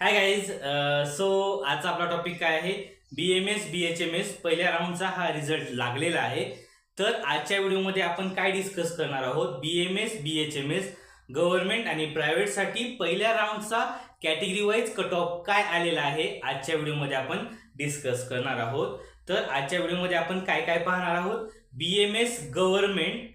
Hi guys so आजचा आपला topic काय आहे? B M S B H M S पहिल्या राऊंडचा हा रिझल्ट लागलेला आहे. तर आजच्या व्हिडिओमध्ये आपण काय डिस्कस करणार आहोत? B M S B H M S government आणि प्रायव्हेटसाठी पहिल्या राऊंडचा कॅटेगरी वाईज कट ऑफ काय आलेला आहे? आजच्या व्हिडिओमध्ये आपण डिस्कस करणार आहोत. तर आजच्या व्हिडिओमध्ये आपण काय काय पाहणार आहोत? बी एम एस गव्हर्नमेंट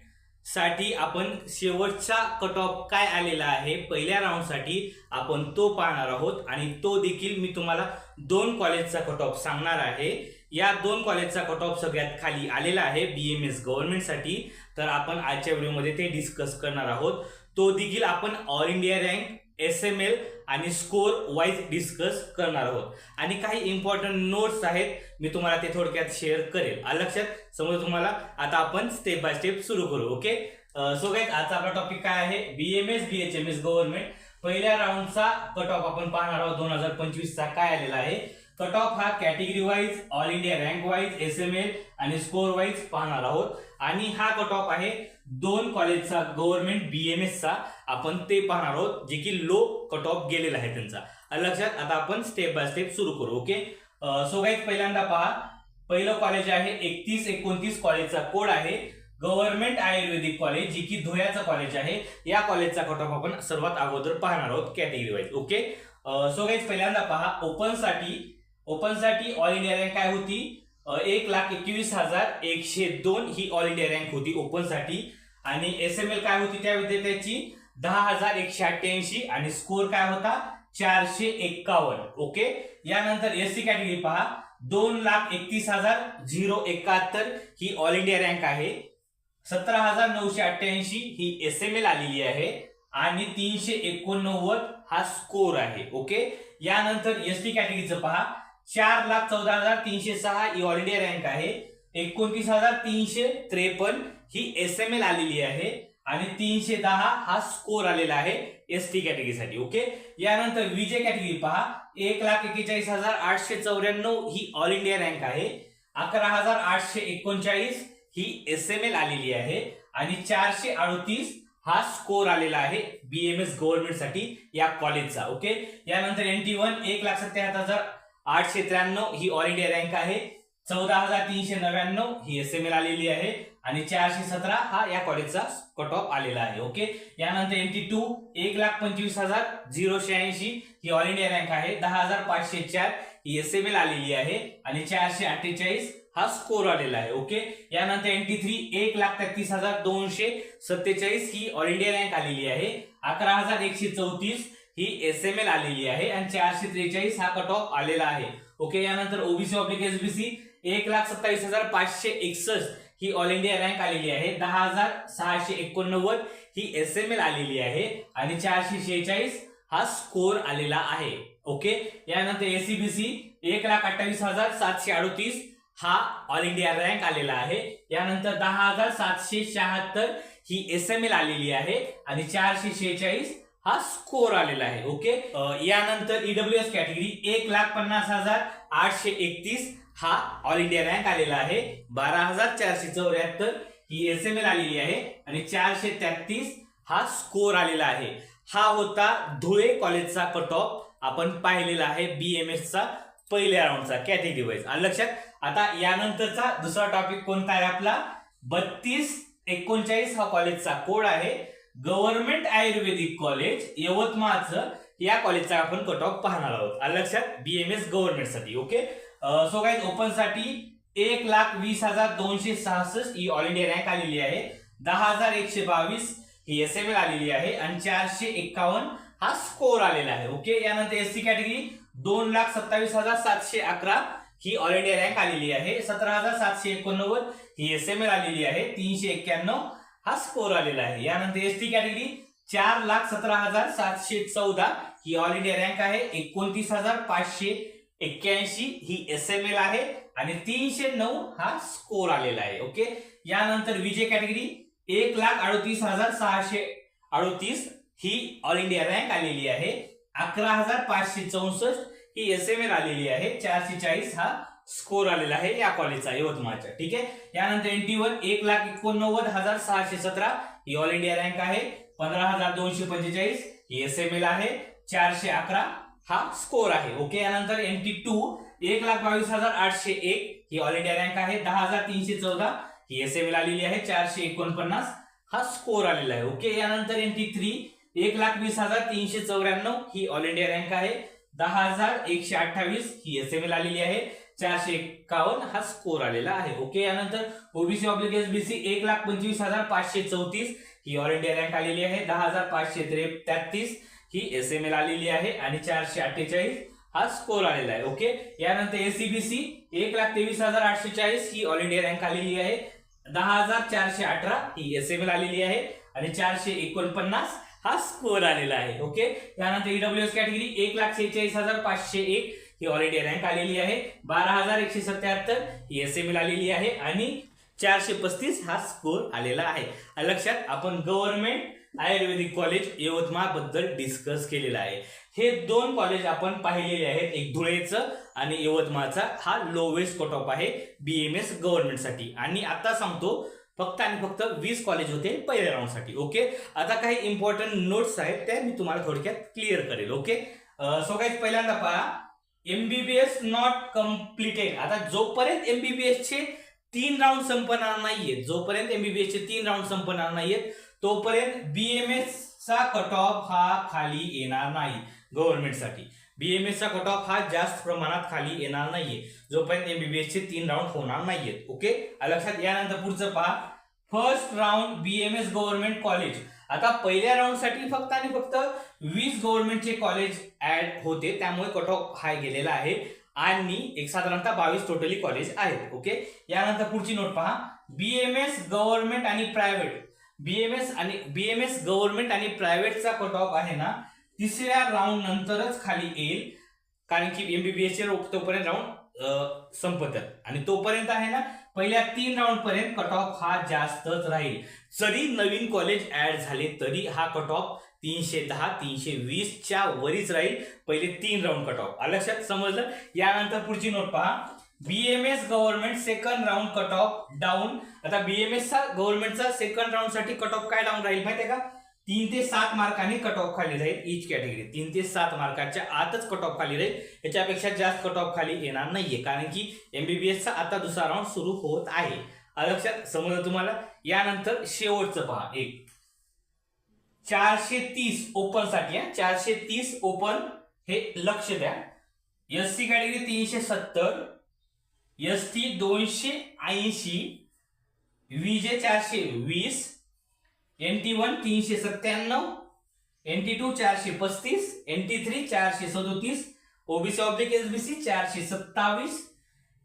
साठी आपण शेवटचा कट ऑफ काय आलेला आहे? पहिल्या राऊंडसाठी आपण तो पाहणार आहोत आणि तो देखील मी तुम्हाला दोन कॉलेजचा कट ऑफ सांगणार आहे. या दोन कॉलेजचा कट ऑफ सगळ्यात खाली आलेला आहे बी एम एस गव्हर्नमेंटसाठी तर आपण आजच्या व्हिडिओमध्ये ते डिस्कस करणार आहोत. तो देखील आपण all India rank S M L आणि स्कोर वाईज डिस्कस करणार आहोत. आणि काही इम्पॉर्टंट नोट्स आहेत मी तुम्हाला ते थोडक्यात शेअर करेल. लक्षात? समजा तुम्हाला आता आपण स्टेप बाय स्टेप सुरू करू ओके सो गाईज आजचा आपला टॉपिक काय आहे? B M S B H M S government पहिल्या राऊंडचा कट ऑफ आपण पाहणार आहोत दोन हजार पंचवीसचा काय आलेला आहे. कट ऑफ हा category wise all India rank wise S M L आणि स्कोर वाईज पाहणार आहोत. आणि हा कट ऑफ आहे दोन कॉलेजचा गव्हर्नमेंट बी एम एसचा आपण ते पाहणार आहोत जे की लो कट ऑफ गेलेला आहे त्यांचा. लक्षात आता आपण स्टेप बाय स्टेप सुरू करू ओके सो गाईज पहिल्यांदा पहा पहिलं कॉलेज आहे एकतीस एकोणतीस कॉलेजचा कोड आहे गव्हर्नमेंट आयुर्वेदिक कॉलेज जी की धुळ्याचं कॉलेज आहे या कॉलेजचा कट ऑफ आपण सर्वात अगोदर पाहणार आहोत category wise okay so guys पहिल्यांदा पहा ओपनसाठी ओपनसाठी ऑल इंडिया रँक काय होती? एक लाख एकवीस हजार एकशे दोन ही ऑल इंडिया रँक होती ओपनसाठी. आणि एस एम एल काय होती त्या विद्यार्थ्याची? दहा हजार एकशे अठ्ठ्याऐंशी आणि स्कोर काय होता? चारशे एक्कावन्न. ओके यानंतर एस सी कॅटेगरी पहा. दोन लाख एकतीस हजार झिरो एकाहत्तर ही ऑल इंडिया रँक आहे. सतरा हजार नऊशे अठ्ठ्याऐंशी ही एस एम एल आलेली आहे. आणि तीनशे एकोणनव्वद हा स्कोर आहे. ओके यानंतर एस टी कॅटेगरीचं पहा. चार लाख चौदा हजार तीनशे सहा ही ऑल इंडिया रँक आहे. एकोणतीस हजार तीनशे त्रेपन्न ही एस एम एल आलेली आहे. आणि तीनशे दहा हा स्कोर आलेला आहे एस टी कॅटेगरीसाठी ओके यानंतर विजय कॅटेगरी पहा. एक लाख एक्केचाळीस हजार आठशे चौऱ्याण्णव ही ऑल इंडिया रँक आहे. अकरा हजार आठशे एकोणचाळीस ही एस एम एल आलेली आहे. आणि चारशे अडतीस हा स्कोर आलेला आहे बी एम एस या कॉलेजचा ओके यानंतर एन टी वन एक लाख सत्याहत्तर हजार आठशे त्र्याण्णव ही ऑल इंडिया रँक आहे. चौदा हजार तीनशे नव्याण्णव ही एस एम एल आलेली आहे. आणि चारशे सतरा हा या कॉलेजचा कट ऑफ आलेला आहे. ओके यानंतर एन टी टू एक लाख पंचवीस हजार झिरो शहाऐंशी ही ऑल इंडिया रँक आहे. दहा हजार पाचशे चार ही एस एम एल आलेली आहे. आणि चारशे अठ्ठेचाळीस हा स्कोर आलेला आहे. ओके यानंतर एन टी थ्री एक लाख तेहतीस हजार दोनशे सत्तेचाळीस ही ऑल इंडिया रँक आलेली आहे. अकरा हजार एकशे चौतीस ही एस एम एल आलेली आहे आणि चारशे त्रेचाळीस हा कट ऑफ आलेला आहे. ओके यानंतर ओबीसी ऑब्लिक एसबीसी एक लाख सत्तावीस हजार पाचशे एकसष्ट ही ऑल इंडिया रँक आलेली आहे. दहा हजार सहाशे एकोणनव्वद ही एस एम एल आलेली आहे आणि चारशे शेहेचाळीस हा स्कोर आलेला आहे. ओके यानंतर एसीबीसी एक लाख अठ्ठावीस हजार सातशे अडोतीस हा ऑल इंडिया रँक आलेला आहे. यानंतर दहा हजार सातशे शहात्तर ही एस एम एल आलेली आहे आणि चारशे शेहेचाळीस हा स्कोर आलेला आहे ओके यानंतर ईडब्ल्यू एस कॅटेगरी एक लाख पन्नास हजार आठशे एकतीस हा ऑल इंडिया रँक आलेला आहे. बारा हजार चारशे चौऱ्याहत्तर ही एस एम एल आलेली आहे आणि चारशे तेहतीस हा स्कोर आलेला आहे. हा होता धुळे कॉलेजचा कट ऑफ आपण पाहिलेला आहे बी एम एस चा पहिल्या राऊंडचा कॅटेगरी वाईज लक्षात आता यानंतरचा दुसरा टॉपिक कोणता आहे आपला? बत्तीस एकोणचाळीस हा कॉलेजचा कोड आहे. गव्हर्नमेंट आयुर्वेदिक कॉलेज यवतमाळचं. या कॉलेजचा आपण कट ऑफ पाहणार आहोत. आलं लक्षात? बीएमएस गव्हर्नमेंटसाठी ओके सो काय ओपनसाठी एक लाख वीस हजार दोनशे सहासष्ट ही ऑल इंडिया रँक आलेली आहे. दहा हजार एकशे बावीस ही एस एम एल आलेली आहे. आणि चारशे एक्कावन्न हा स्कोर आलेला आहे ओके यानंतर एस सी कॅटेगरी दोन लाख सत्तावीस हजार सातशे अकरा ही ऑल इंडिया रँक आलेली आहे. सतरा हजार सातशे एकोणनव्वद ही एस एम एल आलेली आहे. तीनशे एक्क्याण्णव हा स्कोर आलेला आहे. यानंतर एस टी कॅटेगरी चार लाख सतरा हजार सातशे चौदा. ही ऑल इंडिया रँक आहे. एकोणतीस हजार पाचशे एक्क्याऐंशी ही एस एम एल आहे. आणि तीनशे नऊ हा स्कोर आलेला आहे. ओके? यानंतर विजय कॅटेगरी एक लाख अडतीस हजार सहाशे अडतीस ही ऑल इंडिया रँक आलेली आहे. अकरा हजार पाचशे चौसष्ट ही एस एम एल आलेली आहे. चारशे चाळीस हा स्कोर आलेला आहे या कॉलेजचा यवतमाळच्या ठीक आहे? यानंतर एन टी वन एक लाख एकोणनव्वद हजार सहाशे सतरा. ही ऑल इंडिया रँक आहे. पंधरा हजार दोनशे पंचेचाळीस. ही एस एम एल आहे. चारशे अकरा हा स्कोर आहे. ओके? यानंतर एन टी टू एक लाख बावीस हजार आठशे एक. ही ऑल इंडिया रँक आहे. दहा हजार तीनशे चौदा. ही एस एम एल आलेली आहे. चारशे एकोणपन्नास हा स्कोर आलेला आहे. ओके? यानंतर एन टी थ्री एक लाख वीस हजार तीनशे चौऱ्याण्णव. ही ऑल इंडिया रँक आहे. दहा हजार एकशे अठ्ठावीस. ही एस एम एल आलेली आहे. चारशे एक्कावन्न हा स्कोर आलेला आहे. ओके यानंतर ओबीसी ऑब्लिक एसबीसी एक लाख पंचवीस हजार पाचशे चौतीस. ही ऑल इंडिया रँक आलेली आहे. दहा हजार पाचशे त्रे तेहतीस ही एस एम एल आलेली आहे. आणि चारशे अठ्ठेचाळीस हा स्कोर आलेला आहे. ओके यानंतर एसीबीसी एक लाख तेवीस हजार आठशे चाळीस. ही ऑल इंडिया रँक आलेली आहे. दहा हजार चारशे अठरा. ही एस एम एल आलेली आहे. आणि चारशे एकोणपन्नास हा स्कोर आलेला आहे. ओके त्यानंतर ईडब्ल्यू एस कॅटेगरी एक लाख सेहेचाळीस हजार पाचशे एक. ही ऑलरेडी रँक आलेली आहे. बारा हजार एकशे सत्याहत्तर ही एस एम एल आलेली आहे आणि चारशे पस्तीस हा स्कोर आलेला आहे. लक्षात आपण गव्हर्नमेंट आयुर्वेदिक कॉलेज यवतमाळबद्दल डिस्कस केलेला आहे. हे दोन कॉलेज आपण पाहिलेले आहेत एक धुळेचं आणि यवतमाळचा. हा लोवेस्ट कट ऑफ आहे बी एम एस गव्हर्नमेंटसाठी आणि आता सांगतो फक्त आणि फक्त वीस कॉलेज होते पहिल्या राऊंडसाठी ओके आता काही इम्पॉर्टंट नोट्स आहेत त्या मी तुम्हाला थोडक्यात क्लिअर करेल ओके सो काही पहिल्यांदा पहा. एमबीबीएस नॉट कम्प्लिटेड आता जोपर्यंत एमबीबीएस चे तीन राऊंड संपणार नाहीयेत जोपर्यंत एमबीबीएस चे तीन राऊंड संपणार नाहीयेत तोपर्यंत बीएमएस चा कट ऑफ हा खाली येणार नाही गव्हर्नमेंटसाठी बीएमएस चा कट ऑफ हा जास्त प्रमाणात खाली येणार नाहीये. जोपर्यंत एमबीबीएस चे तीन राऊंड होणार नाहीयेत. ओके लक्षात यानंतर पुढचं पहा. First round BMS government college आता पहिल्या राऊंडसाठी फक्त आणि फक्त वीस गव्हर्नमेंटचे कॉलेज ऍड होते त्यामुळे कट ऑफ हाय गेलेला आहे. आणि एक साधारणतः बावीस टोटली कॉलेज आहेत ओके यानंतर पुढची नोट पहा. बीएमएस गव्हर्नमेंट आणि प्रायव्हेट बीएमएस आणि बीएमएस गव्हर्नमेंट आणि प्रायव्हेटचा कट ऑफ आहे ना तिसऱ्या राऊंड नंतरच खाली येईल. कारण की एमबीबीएसचे तोपर्यंत राऊंड संपतात आणि तोपर्यंत आहे ना पहिल्या तीन राऊंड पर्यंत कट ऑफ हा जास्तच राहील. जरी नवीन कॉलेज ऍड झाले तरी हा कट ऑफ तीनशे दहा तीनशे वीसच्या वरीच राहील पहिले तीन राऊंड कट ऑफ लक्षात समजलं? यानंतर पुढची नोट पहा. BMS government second round cut off down आता बीएमएस चा गव्हर्नमेंटचा सेकंड राऊंडसाठी कट ऑफ काय डाऊन राहील माहितीये का? तीन ते सात मार्कांनी कट ऑफ खाली जाईल इच कॅटेगरी तीन ते सात मार्काच्या आतच कट ऑफ खाली राहील याच्यापेक्षा जास्त कट ऑफ खाली येणार नाहीये. कारण की एमबीबीएसचा आता दुसरा राऊंड सुरू होत आहे. लक्षात समजलं तुम्हाला? यानंतर शेवटचं पहा. एक. चारशे तीस ओपनसाठी चारशे तीस ओपन हे लक्ष द्या. एस सी कॅटेगरी तीनशे सत्तर एस टी दोनशे ऐंशी विजे चारशे वीस एन टी वन तीनशे सत्त्याण्णव एन टी टू चारशे पस्तीस एन टी थ्री चारशे सदोतीस ओबीसी ऑब्लिक एसबीसी चारशे सत्तावीस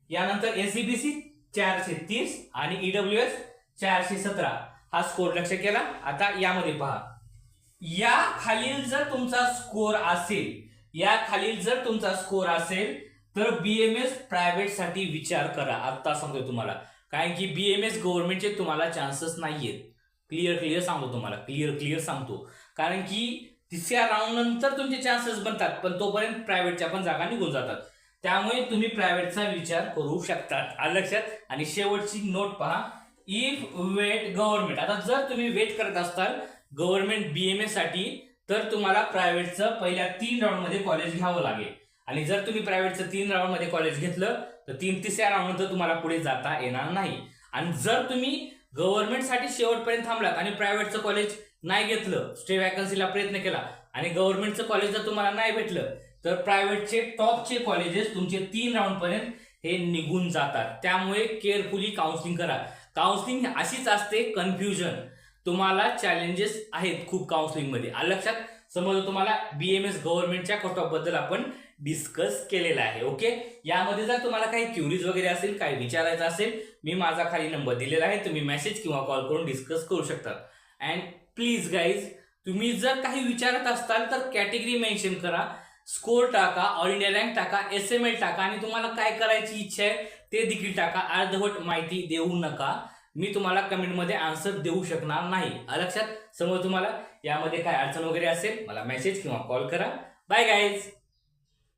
यानंतर एससीबीसी चारशे तीस आणि ईडब्ल्यू एस चारशे सतरा. हा स्कोर लक्ष केला. आता यामध्ये पहा. या खालील जर तुमचा स्कोर असेल या खालील जर तुमचा स्कोर असेल तर बीएमएस प्रायव्हेटसाठी विचार करा. आता सांगतो तुम्हाला. कारण की बीएमएस गव्हर्नमेंटचे तुम्हाला चान्सेस नाहीयेत. क्लिअर क्लिअर सांगतो तुम्हाला. क्लिअर क्लिअर सांगतो. कारण की तिसऱ्या राऊंड नंतर तुमचे चान्सेस बनतात पण तोपर्यंत प्रायव्हेटच्या पण जागा निघून जातात. त्यामुळे तुम्ही प्रायव्हेटचा विचार करू शकतात. लक्षात? आणि शेवटची नोट पहा. इफ वेट गव्हर्नमेंट आता जर तुम्ही वेट करत असाल गव्हर्नमेंट बीएमए साठी तर तुम्हाला प्रायव्हेटचं पहिल्या तीन राऊंडमध्ये कॉलेज घ्यावं लागेल. आणि जर तुम्ही प्रायव्हेटचं तीन राऊंडमध्ये कॉलेज घेतलं तर तीन तिसऱ्या राऊंड तुम्हाला पुढे जाता येणार नाही. आणि जर तुम्ही गव्हर्नमेंटसाठी शेवटपर्यंत थांबलात आणि प्रायव्हेटचं कॉलेज नाही घेतलं. स्टे वॅकन्सीला प्रयत्न केला. आणि गव्हर्नमेंटचं कॉलेज जर तुम्हाला नाही भेटलं तर प्रायव्हेटचे टॉपचे कॉलेजेस तुमचे तीन राऊंडपर्यंत हे निघून जातात. त्यामुळे केअरफुली काउन्सिलिंग करा. काउन्सिलिंग अशीच असते कन्फ्युजन तुम्हाला चॅलेंजेस आहेत खूप काउन्सिलिंगमध्ये लक्षात? समजा तुम्हाला? बीएमएस गव्हर्नमेंटच्या कट ऑफबद्दल आपण डिस्कस केलेला आहे ओके यामध्ये जर तुम्हाला काही क्युरीज वगैरे असेल काही विचारायचं असेल मी माझा खाली नंबर दिलेला आहे तुम्ही मेसेज किंवा कॉल करून डिस्कस करू शकता. अँड प्लीज गाईज तुम्ही जर काही विचारत असाल तर कॅटेगरी मेन्शन करा. स्कोर टाका ऑल इंडिया रँक टाका एस एम एल टाका आणि तुम्हाला काय करायची इच्छा आहे ते देखील टाका. अर्धवट माहिती देऊ नका. मी तुम्हाला कमेंटमध्ये आन्सर देऊ शकणार नाही. लक्षात? समोर तुम्हाला यामध्ये काय अडचण वगैरे असेल मला मेसेज किंवा कॉल करा. Bye guys